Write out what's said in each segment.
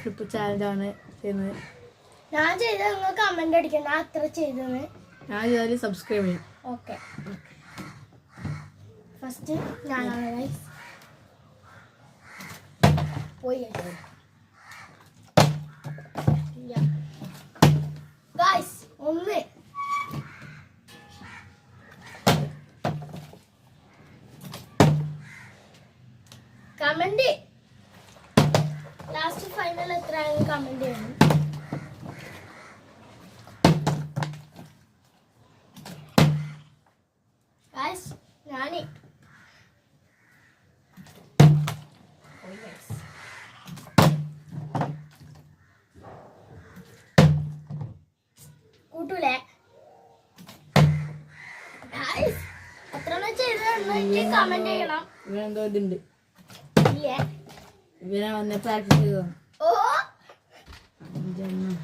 Flip ചാലഞ്ചാണ് ചെയ്യുന്നത്. ഞാൻ ചെയ്ത നിങ്ങൾ കമന്റ് അടിക്കണം ഞാൻ അത്ര ചെയ്തെന്ന് ഞാൻ ചെയ്താൽ സബ്സ്ക്രൈബ് ചെയ്യും. ഓക്കെ ഫസ്റ്റ് ഞാനാണ് ഗൈസ് പോയി. ലാസ്റ്റ് ഫൈനൽ എത്രയാണ് കമന്റ് ചെയ്യണം ഗൈസ് കൂട്ടൂലേ? എത്ര കമന്റ് ചെയ്യണം. ഇവനെന്തോ ഇതുണ്ട്. ഇവനെ വന്ന് പ്രാക്ടീസ് ചെയ്തോ അഞ്ചെണ്ണം.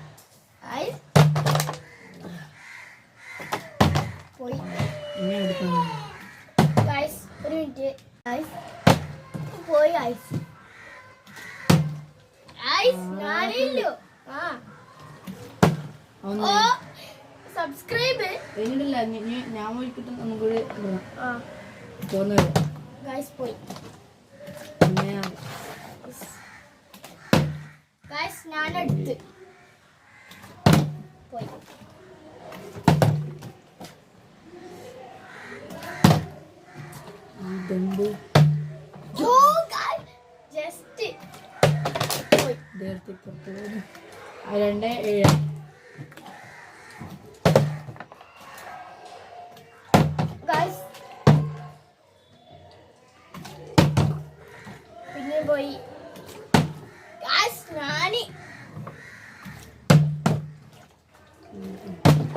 ഇനി എടുക്കണം ഒരു മിനിറ്റ്. പോയി ഗൈസ് ഗൈസ് ഞാനില്ലോ. ആ. സബ്സ്ക്രൈബ് ഇനി ഞാൻ പോയിക്കിട്ട് നമുക്കൊരു തോന്നു ഗൈസ് പോയി. ഗൈസ് ഞാൻ എടുത്ത് ആ രണ്ട് ഏഴ്. പിന്നെ പോയി. ഞാൻ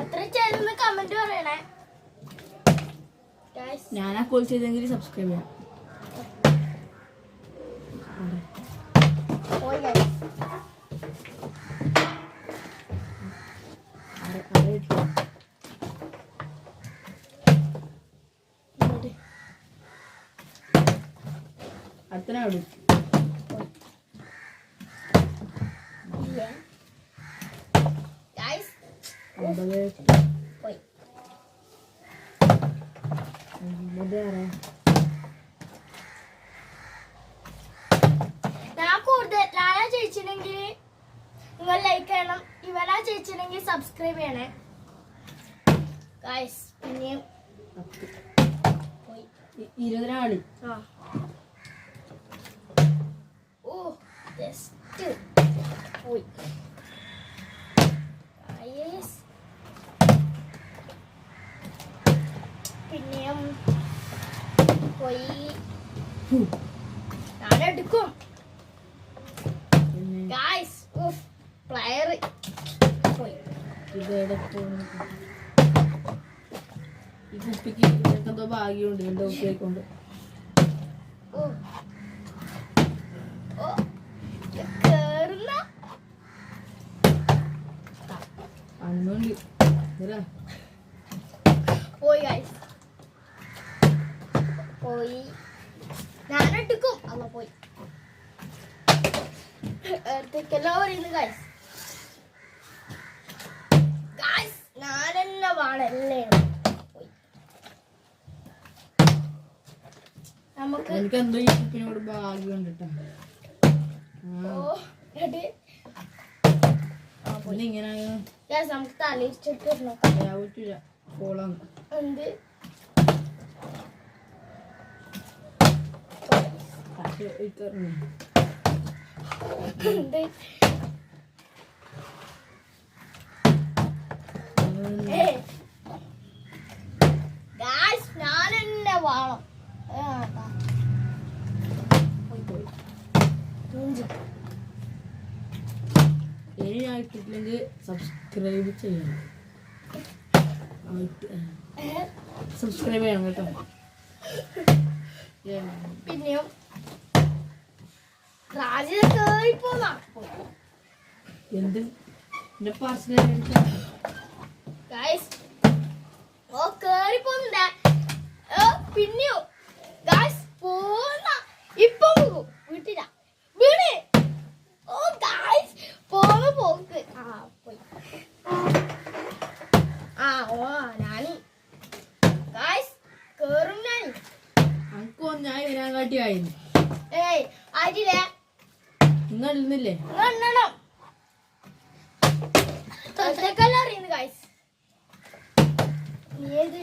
എത്ര ചെയ്തെന്ന് കമന്റ് പറയണേ? ഗൈസ് ഞാനാ കോൾ ചെയ്തെങ്കിൽ സബ്സ്ക്രൈബ് ചെയ്യാം. കൂടുതൽ ഞാനാ ചേച്ചിനെങ്കിൽ നിങ്ങൾ ലൈക്ക് ചെയ്യണം. ഇവനാ ചേച്ചിനെങ്കിൽ സബ്സ്ക്രൈബ് ചെയ്യണേ. പിന്നെയും ഇരുപതിനാണ് ആ. ജസ്റ്റ് പോയി പിന്നെയും പോയി ഞാൻ എടുക്കും ഗൈസ് ഉഫ് പ്ലെയർ പോയി ഈ കുപ്പിക്ക് എന്തോ ഭാഗ്യമുണ്ട് എന്തോ കുപ്പിയായിക്കൊണ്ട് ഓ ഓ പോയി പോയി. ഞാൻ എടുക്കും. അല്ല പോയി. എടുത്തേക്കല്ലോ പറയുന്നു ഗൈസ് ഗൈസ് ഞാൻ തന്നെ വേണല്ലേ നമുക്ക് എനിക്ക് എന്തോ ഈ കുക്കിനോട് ഭാഗ്യം കണ്ടിട്ടുണ്ട്. ഓ. നമുക്ക് തലയിച്ചിട്ട് നോക്കാം. പറ്റില്ല കോളാണ് എന്ത്? കാറ്റ് ഒഴിക്കാറുണ്ട് എന്ത് ഏ ഗായ്സ് ഞാൻ തന്നെ വേണം ഏ, ആട്ടാ. പോയി, പോയി. മൂഞ്ചി. ഏഴ് ആയിട്ടില്ലെങ്കിൽ സബ്സ്ക്രൈബ് ചെയ്യണം സബ്സ്ക്രൈബ് ചെയ്യണം കേട്ടോ. പിന്നെയും എന്ത്? എന്റെ പാർസൽ ആയിരുന്നു ഏയ് ആയിട്ടില്ല ഇന്ന് എഴുന്നില്ലേ എണ്ണണം അറിയുന്നു ഗായ്സ് ഏത്?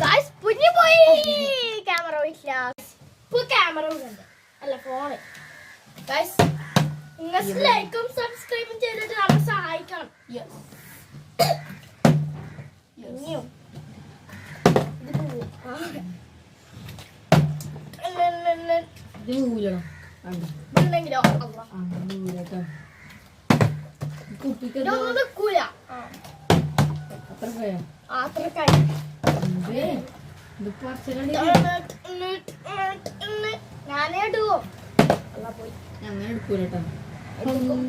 ഗായ്സ് പുഞ്ഞു പോയി. ക്യാമറ പോയില്ല ഇപ്പൊ ക്യാമറ ഉണ്ട് അല്ല ഫോണ് നിങ്ങൾ ലൈക്കും സബ്സ്ക്രൈബും ചെയ്തിട്ട് നമ്മളെ സഹായിക്കണം. യെസ് പറച്ചിലാണ് ഞാനേ അങ്ങനെ എടുക്കൂലട്ടോ. എടുക്കും.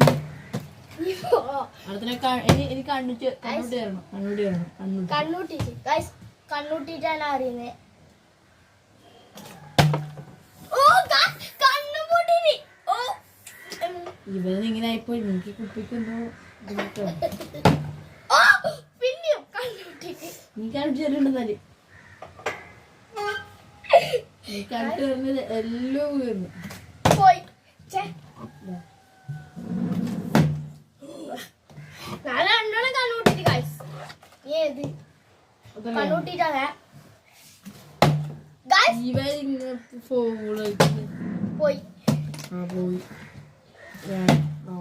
കണ്ണുറ്റി കണ്ണൂട്ടി കണ്ണൂട്ടിട്ടാണ് അറിയുന്നത് ഉം. ഇവന് ഇങ്ങനെ ആയിപ്പോ എനിക്ക് കുപ്പിക്ക് എന്തോ ഇതാട്ടോ. ഓ പിന്നെയും നീ കണ്ടിട്ട് തരുന്നുണ്ടെന്നാൽ നീ കണ്ടിട്ട് വരുന്നത് എല്ലാം വീർന്നു പോയി. രണ്ടെണ്ണം കണ്ണൂട്ടിട്ട് ഗൈസ് ഏത്? കണ്ണൂട്ടിട്ടാണ് ഗൈസ് ഇവൻ ഇങ്ങനെ പോയി. ആ പോയി.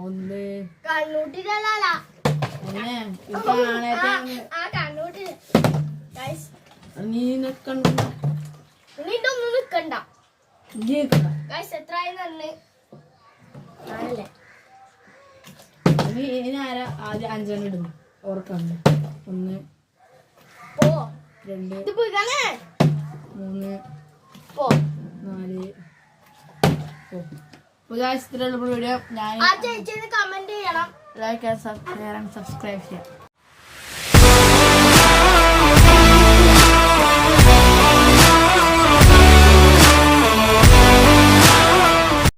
ഒന്ന്. നീ നിക്കണ്ട? ഇനി ഇതൊന്നും നിക്കണ്ട. നീ നിക്കണ്ട. ഗൈസ് എത്രയായി തന്നെ നീ ഇനി ആരാ? ആദ്യം അഞ്ചെണ്ണം ഇടുന്നു ഓർക്കണ്ട്. ഒന്ന് രണ്ട് മൂന്ന് നാല് പുതിയ വീഡിയോ ഞാൻ കമന്റ് ചെയ്യണം. ലൈക്ക് ആൻഡ് സബ്സ്ക്രൈബ് ചെയ്യാം.